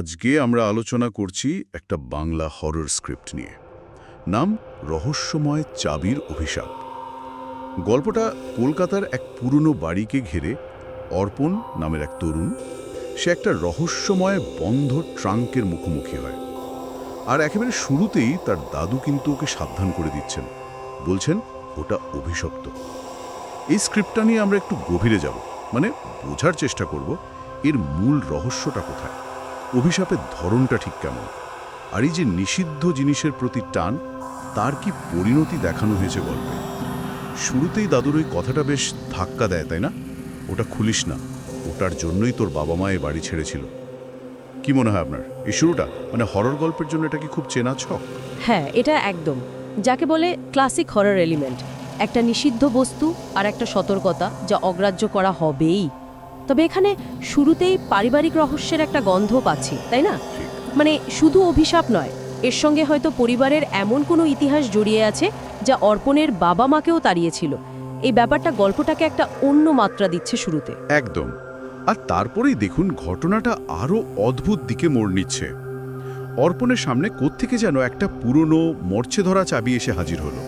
আজকে আমরা আলোচনা করছি একটা বাংলা হরর স্ক্রিপ্ট নিয়ে। নাম রহস্যময় চাবির অভিশাপ। গল্পটা কলকাতার এক পুরনো বাড়িকে ঘিরে অর্পণ নামের এক তরুণ, সে একটা রহস্যময় বন্ধ ট্রাঙ্কের মুখোমুখি হয়। আর একেবারে শুরুতেই তার দাদু কিন্তু ওকে সাবধান করে দিচ্ছেন। বলছেন, ওটা অভিশপ্ত। এই স্ক্রিপ্টটা নিয়ে আমরা একটু গভীরে যাব। মানে বোঝার চেষ্টা করব, এর মূল রহস্যটা কোথায়? অভিশাপের ধরনটা ঠিক কেমন? আর এই যে নিষিদ্ধ জিনিসের প্রতি টান, তার কি পরিণতি দেখানো হয়েছে গল্পে? শুরুতেই দাদুর ওই কথাটা বেশ ধাক্কা দেয়, তাই না? ওটা খুলিস না। ওটার জন্যই তোর বাবা মা এই বাড়ি ছেড়েছিল। কি মনে হয় আপনার? এই শুরুটা? মানে হরর গল্পের জন্য এটা কি খুব চেনা ছক? হ্যাঁ এটা একদম। যাকে বলে ক্লাসিক হরর এলিমেন্ট একটা নিষিদ্ধ বস্তু আর একটা সতর্কতা যা অগ্রাহ্য করা হবেই। তবে এখানে শুরুতেই পারিবারিক রহস্যের একটা গন্ধ পাচ্ছি তাই না? মানে শুধু অভিশাপ নয় এর সঙ্গে হয়তো পরিবারের এমন কোনো ইতিহাস জড়িয়ে আছে যা অর্পণের বাবা মাকেও তাড়িয়েছিল। এই ব্যাপারটা গল্পটাকে একটা অন্য মাত্রা দিচ্ছে শুরুতে। একদম। আর তারপরেই দেখুন ঘটনাটা আরও অদ্ভুত দিকে মোড় নিচ্ছে। অর্পণের সামনে কোত্থেকে যেন একটা পুরনো মরচে ধরা চাবি এসে হাজির হলো।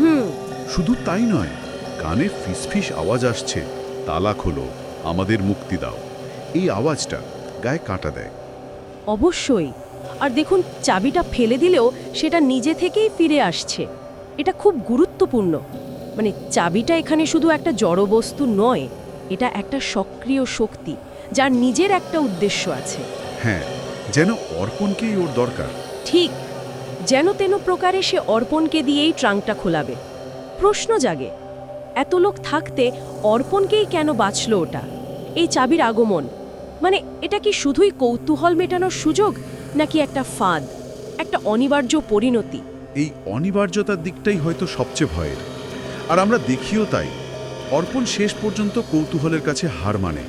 হুম। শুধু তাই নয় কানে ফিসফিস আওয়াজ আসছে তালা খোলো। আমাদের মুক্তি দাও। এই আওয়াজটা গায়ে কাটা দেয়। অবশ্যই। আর দেখুন চাবিটা ফেলে দিলেও সেটা নিজে থেকেই ফিরে আসছে। এটা খুব গুরুত্বপূর্ণ। মানে চাবিটা এখানে শুধু একটা জড়বস্তু নয় এটা একটা সক্রিয় শক্তি যার নিজের একটা উদ্দেশ্য আছে। হ্যাঁ যেন অর্পণকেই ওর দরকার। ঠিক। যেন তেন প্রকারে সে অর্পণকে দিয়েই ট্রাঙ্কটা খোলাবে। প্রশ্ন জাগে এত লোক থাকতে অর্পণকেই কেন বাঁচল ওটা? এই চাবির আগমন। মানে এটা কি শুধুই কৌতূহল মেটানোর সুযোগ, নাকি একটা ফাঁদ, একটা অনিবার্য পরিণতি? এই অনিবার্যতার দিকটাই হয়তো সবচেয়ে ভয়ের। আর আমরা দেখিও তাই, অর্পণ শেষ পর্যন্ত কৌতূহলের কাছে হার মানে।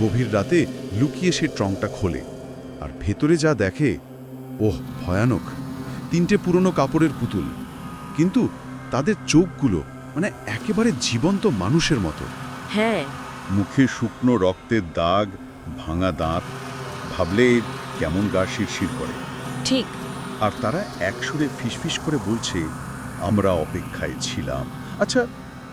গভীর রাতে লুকিয়ে সে ট্রংটা খোলে, আর ভেতরে যা দেখে, ওহ, ভয়ানক। তিনটে পুরনো কাপড়ের পুতুল। কিন্তু তাদের চোখগুলো মানে একেবারে জীবন্ত মানুষের মতো। হ্যাঁ। মুখে শুকনো রক্তের দাগ ভাঙা দাঁত ভাবলে কেমন গা শিরশির করে। ঠিক। আর তারা একসুরে ফিসফিস করে বলছে আমরা অপেক্ষায় ছিলাম। আচ্ছা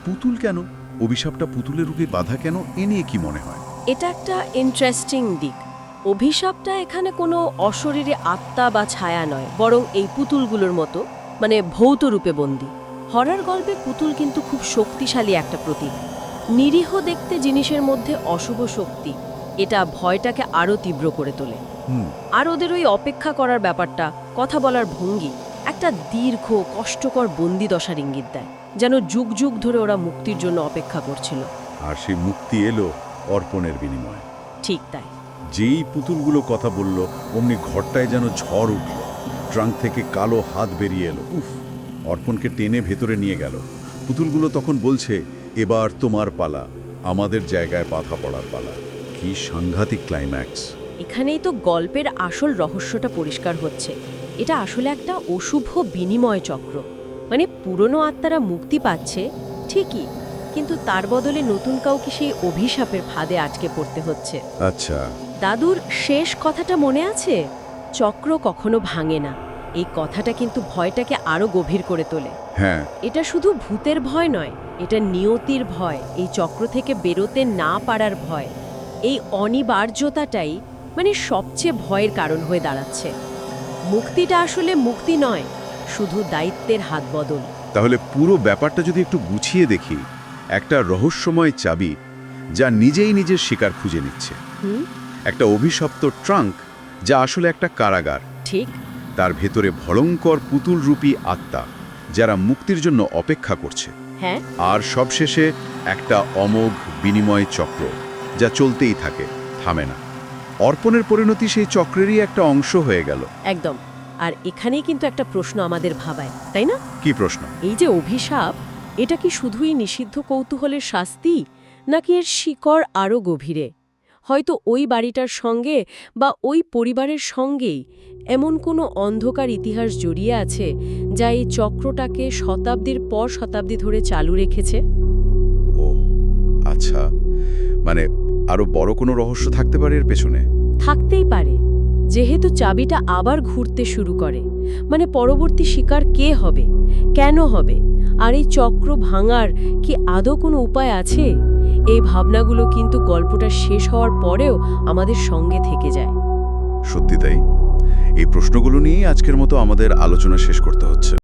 পুতুল কেন? অভিশাপটা পুতুলের রূপে বাধা কেন? এ নিয়ে কি মনে হয়? এটা একটা ইন্টারেস্টিং দিক। অভিশাপটা এখানে কোনো অশরীরে আত্মা বা ছায়া নয় বরং এই পুতুলগুলোর মতো মানে ভৌত রূপে বন্দী। হরার গল্পে পুতুল কিন্তু খুব শক্তিশালী একটা প্রতীক। নিরীহ দেখতে জিনিসের মধ্যে অশুভ শক্তি এটা ভয়টাকে আরও তীব্র করে তোলে। আর ওদের ওই অপেক্ষা করার ব্যাপারটা কথা বলার ভঙ্গি একটা দীর্ঘ কষ্টকর বন্দি দশার ইঙ্গিত দেয় যেন যুগ যুগ ধরে ওরা মুক্তির জন্য অপেক্ষা করছিল। আর সেই মুক্তি এলো অর্পণের বিনিময়ে। ঠিক তাই। যেই পুতুলগুলো কথা বলল অমনি ঘরটায় যেন ঝড় উঠল। ট্রাঙ্ক থেকে কালো হাত বেরিয়ে এলো। উফ! অর্পণকে টেনে ভেতরে নিয়ে গেল। পুতুলগুলো তখন বলছে এবার তোমার পালা আমাদের জায়গায় পাথা পড়ার পালা। কি সাংঘাতিক ক্লাইম্যাক্স এখানেই তো গল্পের আসল রহস্যটা পরিষ্কার হচ্ছে। এটা আসলে একটা অশুভ বিনিময় চক্র। মানে পুরনো আত্মারা মুক্তি পাচ্ছে ঠিকই কিন্তু তার বদলে নতুন কাউকে সেই অভিশাপের ফাঁদে আটকে পড়তে হচ্ছে। আচ্ছা। দাদুর শেষ কথাটা মনে আছে? চক্র কখনো ভাঙে না। এই কথাটা কিন্তু ভয়টাকে আরও গভীর করে তোলে। হ্যাঁ। এটা শুধু ভূতের ভয় নয় এটা নিয়তির ভয় এই চক্র থেকে বেরোতে না পারার ভয়। এই অনিবার্যতাটাই মানে সবচেয়ে ভয়ের কারণ হয়ে দাঁড়াচ্ছে। মুক্তিটা আসলে মুক্তি নয় শুধু দায়িত্বের হাত বদল। তাহলে পুরো ব্যাপারটা যদি একটু গুছিয়ে দেখি একটা রহস্যময় চাবি যা নিজেই নিজের শিকার খুঁজে নিচ্ছে। হুম? একটা অভিশপ্ত ট্রাঙ্ক যা আসলে একটা কারাগার। ঠিক। তার ভেতরে ভয়ঙ্কর পুতুলরূপী আত্মা যারা মুক্তির জন্য অপেক্ষা করছে। হ্যাঁ। আর সবশেষে একটা অমোঘ বিনিময় চক্র যা চলতেই থাকে থামে না। অর্পণের পরিণতি সেই চক্রেরই একটা অংশ হয়ে গেল। একদম। আর এখানেই কিন্তু একটা প্রশ্ন আমাদের ভাবায় তাই না? কি প্রশ্ন? এই যে অভিশাপ এটা কি শুধুই নিষিদ্ধ কৌতূহলের শাস্তি নাকি এর শিকড় আরও গভীরে? হয়তো ওই বাড়িটার সঙ্গে বা ওই পরিবারের সঙ্গেই এমন কোনো অন্ধকার ইতিহাস জড়িয়ে আছে যা এই চক্রটাকে শতাব্দীর পর শতাব্দী ধরে চালু রেখেছে? ও আচ্ছা। মানে আরও বড় কোনো রহস্য থাকতে পারে এর পেছনে? থাকতেই পারে। যেহেতু চাবিটা আবার ঘুরতে শুরু করে। মানে পরবর্তী শিকার কে হবে? কেন হবে? আর এই চক্র ভাঙার কি আদৌ কোনো উপায় আছে? এই ভাবনাগুলো কিন্তু গল্পটা শেষ হওয়ার পরেও আমাদের সঙ্গে থেকে যায়। সত্যি তাই? এই প্রশ্নগুলো নিয়েই আজকের মতো আমাদের আলোচনা শেষ করতে হচ্ছে।